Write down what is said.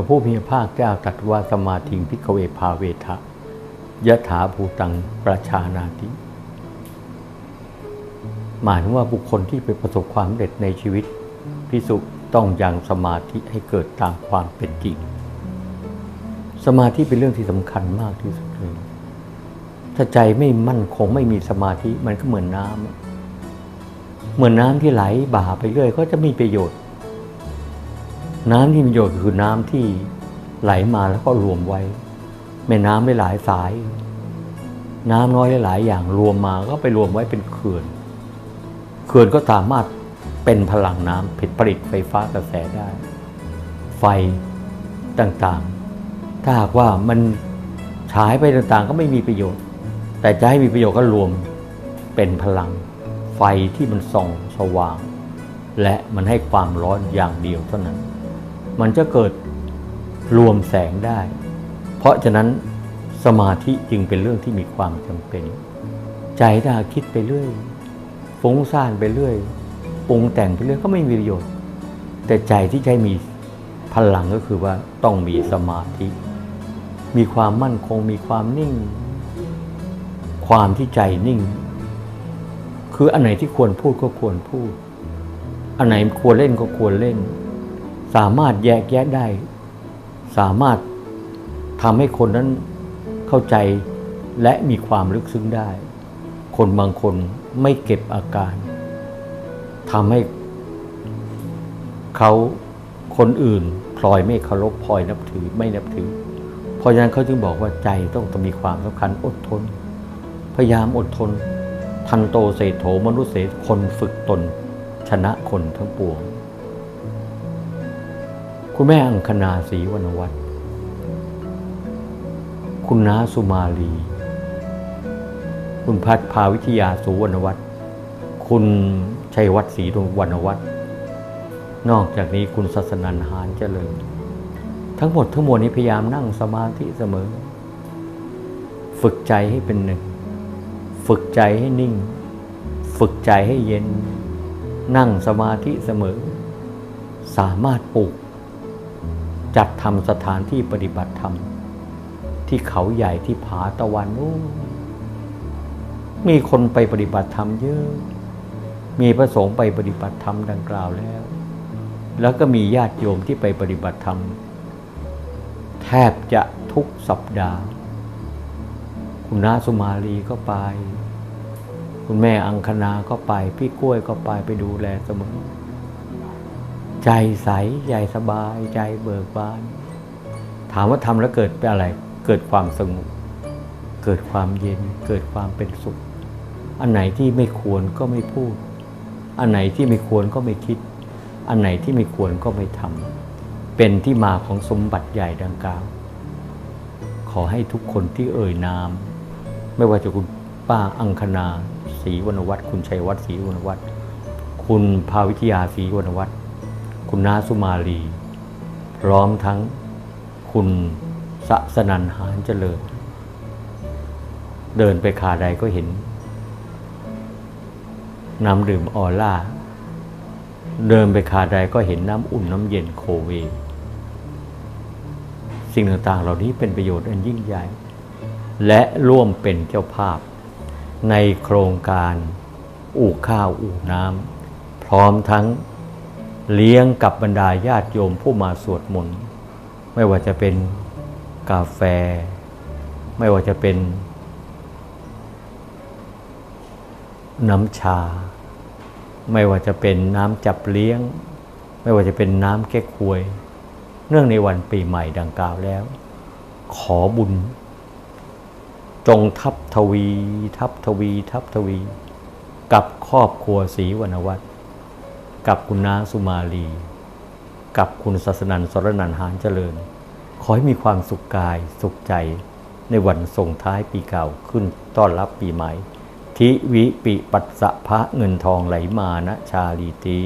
ระผู้มีพระภาคเจ้าตรัสว่าสมาธิพิกเวภาเวทะยะถาภูตังประชานาติ หมายถึงว่าบุคคลที่ไปประสบความสำเร็จในชีวิตพิสุต้องยังสมาธิให้เกิดตามความเป็นจริง สมาธิเป็นเรื่องที่สำคัญมากที่สุดเลยถ้าใจไม่มั่นคงไม่มีสมาธิมันก็เหมือนน้ำเหมือนน้ำที่ไหลบ่าไปเรื่อยก็จะมีประโยชน์ น้ำที่มีประโยชน์คือน้ำที่ไหลมาแล้วก็รวมไว้แม่น้ำหลายสาย น้ำน้อยหลายอย่างรวมมาก็ไปรวมไว้เป็นเขื่อน เขื่อนก็สามารถเป็นพลังน้ำผิดผลิตไฟฟ้ากระแสได้ ไฟต่างๆ ถ้าหากว่ามันฉายไปต่างๆ ก็ไม่มีประโยชน์ แต่จะให้มีประโยชน์ก็รวมเป็นพลัง ไฟที่มันส่องสว่าง และมันให้ความร้อนอย่างเดียวเท่านั้น มันจะเกิดรวมแสงได้ เพราะฉะนั้นสมาธิจึงเป็นเรื่องที่มีความจำเป็น ใจถ้าคิดไปเรื่อยฟุ้งซ่านไปเรื่อยปรุงแต่งไปเรื่อยก็ไม่มีประโยชน์ แต่ใจที่ใจมีพลังก็คือว่าต้องมีสมาธิ มีความมั่นคง มีความนิ่ง ความที่ใจนิ่ง คืออันไหนที่ควรพูดก็ควรพูด อันไหนควรเล่นก็ควรเล่น สามารถแยกแยะได้ สามารถทำให้คนนั้นเข้าใจและมีความลึกซึ้งได้ คนบางคนไม่เก็บอาการทำให้เขาคนอื่นพลอยไม่เคารพพลอยนับถือไม่นับถือ เพราะฉะนั้นเขาจึงบอกว่าใจต้องต้องมีความสำคัญอดทน พยายามอดทน ทันโตเศโถมนุษย์เศษคนฝึกตน ชนะคนทั้งปวง คุณแม่อังคณาศรีวรรณวัฒน์คุณน้าสุมาลี คุณพัฒภาวิทยาสุวรรณวัฒน์คุณชัยวัฒน์ศรีวงวรรณวัฒน์นอกจากนี้คุณศาสนันหานเจริญ ทั้งหมดทั้งมวลนี้พยายามนั่งสมาธิเสมอ ฝึกใจให้เป็นหนึ่ง ฝึกใจให้นิ่ง ฝึกใจให้เย็น นั่งสมาธิเสมอ สามารถปลูก จัดทำสถานที่ปฏิบัติธรรม ที่เขาใหญ่ที่ผาตะวันโอ้มีคนไปปฏิบัติธรรมเยอะ มีพระสงฆ์ไปปฏิบัติธรรมดังกล่าวแล้ว แล้วก็มีญาติโยมที่ไปปฏิบัติธรรม แทบจะทุกสัปดาห์ คุณน้าสุมาลีก็ไป คุณแม่อังคณาก็ไป พี่กล้วยก็ไปไปดูแลเสมอ ใจใสใจสบายใจเบิกบาน ถามว่าทำแล้วเกิดเป็นอะไร เกิดความสงบเกิดความเย็นเกิดความเป็นสุข อันไหนที่ไม่ควรก็ไม่พูด อันไหนที่ไม่ควรก็ไม่คิด อันไหนที่ไม่ควรก็ไม่ทำเป็นที่มาของสมบัติใหญ่ดังกล่าวขอให้ทุกคนที่เอ่ยนาม ไม่ว่าจะคุณป้าอังคณาศรีวรรณวัฒน์คุณชัยวัฒน์ศรีวรรณวัฒน์คุณภาวิทยาศรีวรรณวัฒน์ คุณนาสุมาลี พร้อมทั้งคุณสะสนันหานเจริญ เดินไปขาใดก็เห็น น้ำดื่มออล่า เดินไปขาใดก็เห็นน้ำอุ่นน้ำเย็นโคเว สิ่งต่างๆเหล่านี้เป็นประโยชน์อันยิ่งใหญ่ และร่วมเป็นเจ้าภาพ ในโครงการอู่ข้าวอู่น้ำพร้อมทั้ง เลี้ยงกับบรรดาญาติโยมผู้มาสวดมนต์ไม่ว่าจะเป็นกาแฟ ไม่ว่าจะเป็น น้ำชา ไม่ว่าจะเป็นน้ำจับเลี้ยง ไม่ว่าจะเป็นน้ำแก้ควย เนื่องในวันปีใหม่ดังกล่าวแล้ว ขอบุญ จงทับทวี ทับทวี ทับทวี กับครอบครัวศรีวรรณวัฒน์ กับคุณน้าสุมาลี กับคุณศาสนันสรนันหานเจริญ ขอให้มีความสุขกายสุขใจ ในวันส่งท้ายปีเก่าขึ้นต้อนรับปีใหม่ ทิวิปิปัสสะพระเงินทองไหลมานะชาลีตี